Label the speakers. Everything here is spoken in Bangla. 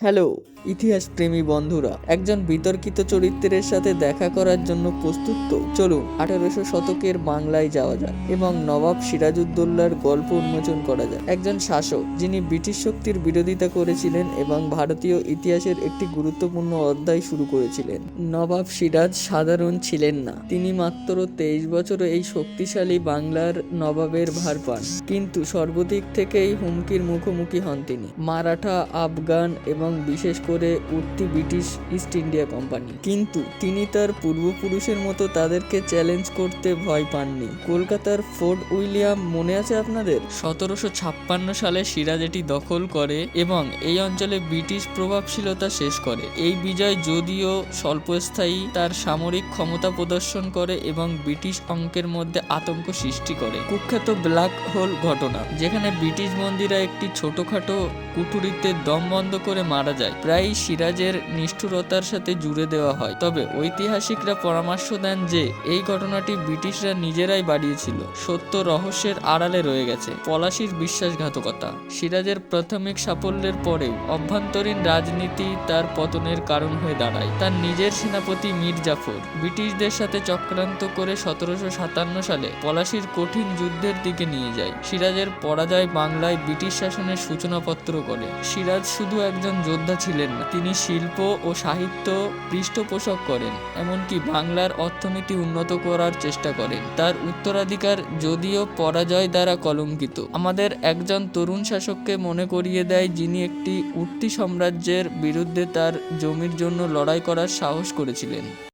Speaker 1: হ্যালো, ইতিহাস প্রেমী বন্ধুরা, একজন বিতর্কিত চরিত্রের সাথে দেখা করার জন্য প্রস্তুত তো? চলুন, আঠারোশো শতকের বাংলায় যাওয়া যাক এবং নবাব সিরাজউদ্দৌলার গল্প উন্মোচন করা যাক। একজন শাসক, যিনি ব্রিটিশ শক্তির বিরোধিতা করেছিলেন এবং ভারতীয় ইতিহাসের একটি গুরুত্বপূর্ণ অধ্যায় শুরু করেছিলেন। নবাব সিরাজ সাধারণ ছিলেন না। তিনি মাত্র তেইশ বছরে এই শক্তিশালী বাংলার নবাবের ভার পান। কিন্তু সর্বদিক থেকেই হুমকির মুখোমুখি হন তিনি। মারাঠা, আফগান এবং বিশেষ করে উঠতি ব্রিটিশ ইস্ট ইন্ডিয়া কোম্পানি। কিন্তু তিনি তার পূর্বপুরুষের মতো তাদেরকে চ্যালেঞ্জ করতে ভয় পাননি। কলকাতার ফোর্ট উইলিয়াম মনে আছে আপনাদের? সতেরোশো ছাপ্পান্ন সালে সিরাজ এটি দখল করে এবং এই অঞ্চলে ব্রিটিশ প্রভাবশীলতা শেষ করে। এই বিজয় যদিও স্বল্পস্থায়ী, তার সামরিক ক্ষমতা প্রদর্শন করে এবং ব্রিটিশ অঙ্কের মধ্যে আতঙ্ক সৃষ্টি করে। কুখ্যাত ব্ল্যাক হোল ঘটনা, যেখানে ব্রিটিশ বন্দীরা একটি ছোটখাটো কুঠুরিতে দম বন্ধ করে মারা যায়। প্রায় সিরাজের নিষ্ঠুরতার সাথে জুড়ে দেওয়া হয়। তবে ঐতিহাসিকরা পরামর্শ দেন যে, এই ঘটনাটি ব্রিটিশরা নিজেরাই বাড়িয়েছিল। সত্য রহস্যের আড়ালে রয়ে গেছে। পলাশির বিশ্বাসঘাতকতা। সিরাজের প্রাথমিক সাফল্যের পরেও অভ্যন্তরীণ রাজনীতি তার পতনের কারণ হয়ে দাঁড়ায়। তার নিজের সেনাপতি মীর জাফর। ব্রিটিশদের সাথে চক্রান্ত করে সতেরোশো সাতান্ন সালে পলাশির কঠিন যুদ্ধের দিকে নিয়ে যায়। সিরাজের পরাজয় বাংলায় ব্রিটিশ শাসনের সূচনাপত্র করে। সিরাজ শুধু একজন যোদ্ধা ছিলেন না। তিনি শিল্প ও সাহিত্য পৃষ্ঠপোষক করেন, এমনকি বাংলার অর্থনীতি উন্নত করার চেষ্টা করেন। তার উত্তরাধিকার যদিও পরাজয় দ্বারা কলঙ্কিত। আমাদের একজন তরুণ শাসককে মনে করিয়ে দেয়, যিনি একটি উঠতি সাম্রাজ্যের বিরুদ্ধে তার জমির জন্য লড়াই করার সাহস করেছিলেন।